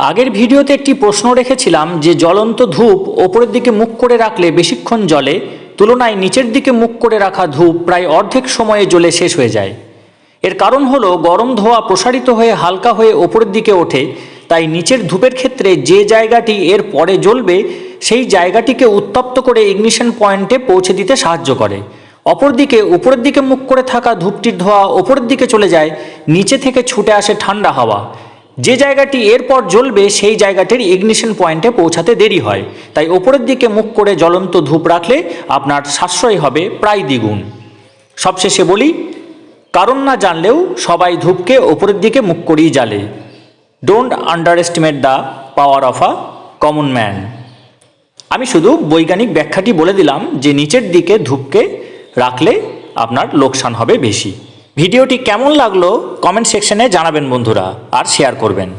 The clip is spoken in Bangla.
আগের ভিডিওতে একটি প্রশ্ন রেখেছিলাম যে জ্বলন্ত ধূপ ওপরের দিকে মুখ করে রাখলে বেশিক্ষণ জলে তুলনায় নিচের দিকে মুখ করে রাখা ধূপ প্রায় অর্ধেক সময়ে জ্বলে শেষ হয়ে যায়। এর কারণ হলো গরম ধোঁয়া প্রসারিত হয়ে হালকা হয়ে ওপরের দিকে ওঠে, তাই নিচের ধূপের ক্ষেত্রে যে জায়গাটি এর পরে জ্বলবে, সেই জায়গাটিকে উত্তপ্ত করে ইগনিশন পয়েন্টে পৌঁছে দিতে সাহায্য করে। অপরদিকে উপরের দিকে মুখ করে থাকা ধূপটির ধোঁয়া ওপরের দিকে চলে যায়, নিচে থেকে ছুটে আসে ঠান্ডা হাওয়া। যে জায়গাটি এরপর জ্বলবে, সেই জায়গাটির ইগনিশন পয়েন্টে পৌঁছাতে দেরি হয়। তাই ওপরের দিকে মুখ করে জ্বলন্ত ধূপ রাখলে আপনার সাশ্রয় হবে প্রায় দ্বিগুণ। সবশেষে বলি, কারণ না জানলেও সবাই ধূপকে ওপরের দিকে মুখ করেই জ্বালে। Don't underestimate the power of a common man আমি শুধু বৈজ্ঞানিক ব্যাখ্যাটি বলে দিলাম যে নিচের দিকে ধূপকে রাখলে আপনার লোকসান হবে বেশি। ভিডিওটি কেমন লাগল কমেন্ট সেকশনে জানাবেন বন্ধুরা আর শেয়ার করবেন।